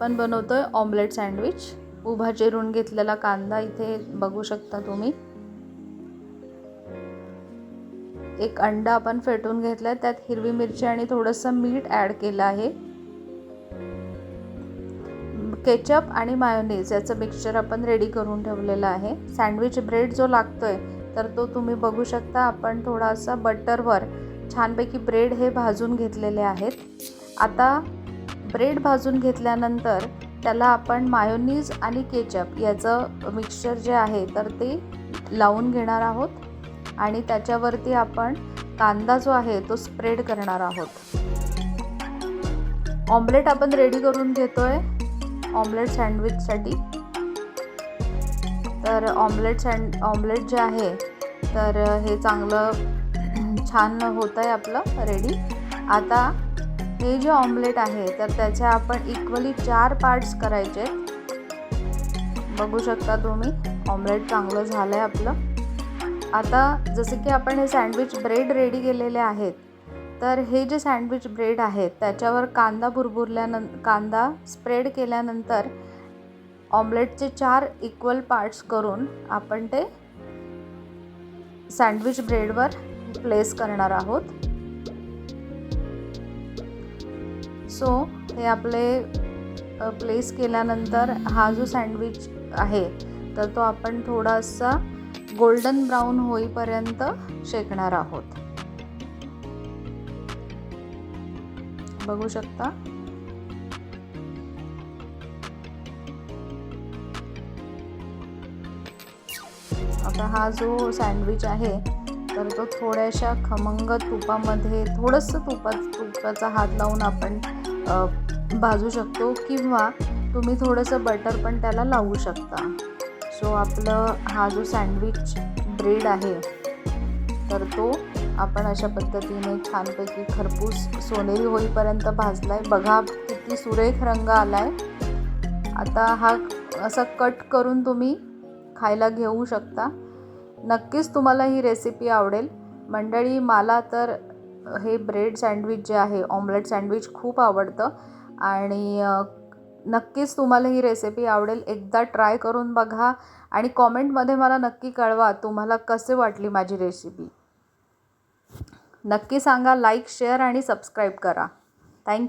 आपण बनवतोय omelette sandwich उभा चिरून घेतलेला कांदा इथे बघू शकता तुम्ही. एक अंडा आपण फेटून घेतलाय त्यात हिरवी मिरची आणि थोडंसं मीठ ॲड केलं आहे. केचप आणि मायोनीज याचं मिक्सचर आपण रेडी करून ठेवलेलं आहे. सँडविच ब्रेड जो लागतोय तर तो तुम्ही बघू शकता. आपण थोडासा बटरवर छानपैकी ब्रेड हे भाजून घेतलेले आहेत. आता ब्रेड भाजून घेतल्यानंतर त्याला आपण मायोनीज आणि केचप याचं मिक्सचर जे आहे तर ते लावून घेणार आहोत. आणि त्याच्यावरती आपण कांदा जो आहे तो स्प्रेड करणार आहोत. ऑमलेट आपण रेडी करून घेतो आहे ऑमलेट सँडविचसाठी. तर ऑमलेट सँड ऑमलेट जे आहे तर हे चांगलं छान होत आहे आपलं रेडी. आता हे जे ऑमलेट आहे तर त्याच्या आपण इक्वली चार पार्ट्स करायचे बघू शकता तुम्ही ऑमलेट चांगलं झालं आहे आपलं. आता जसं की आपण हे सँडविच ब्रेड रेडी केलेले आहेत तर हे जे सँडविच ब्रेड आहेत त्याच्यावर कांदा भुरभुरल्यान कांदा स्प्रेड केल्यानंतर ऑमलेटचे चार इक्वल पार्ट्स करून आपण ते सँडविच ब्रेडवर प्लेस करणार आहोत. सो हे आपले प्लेस केल्यानंतर हा जो सँडविच आहे तर तो आपण थोडासा गोल्डन ब्राऊन होईपर्यंत शेकणार आहोत. बघू शकता? आता हा जो सँडविच आहे तर तो थोड्याशा खमंग तुपामध्ये थोडंसं तुपा तुपाचा हात लावून आपण भाजू शकतो किंवा तुम्ही थोडंसं बटर पण त्याला लावू शकता. सो आपलं हा जो सँडविच ब्रेड आहे तर तो आपण अशा पद्धतीने छानपैकी खरपूस सोनेरी होईपर्यंत भाजला आहे बघा किती सुरेख रंग आला आहे आता हा असा कट करून तुम्ही खायला घेऊ शकता. नक्कीच तुम्हाला ही रेसिपी आवडेल. मंडळी मला तर हे ब्रेड सँडविच जे आहे ऑमलेट सँडविच खूप आवडतं. आणि नक्कीच तुम्हाला ही रेसिपी आवडेल. एकदा ट्राय करून बघा आणि कॉमेंटमध्ये मला नक्की कळवा तुम्हाला कसे वाटली माझी रेसिपी. नक्की सांगा लाईक शेअर आणि सबस्क्राईब करा. Thank you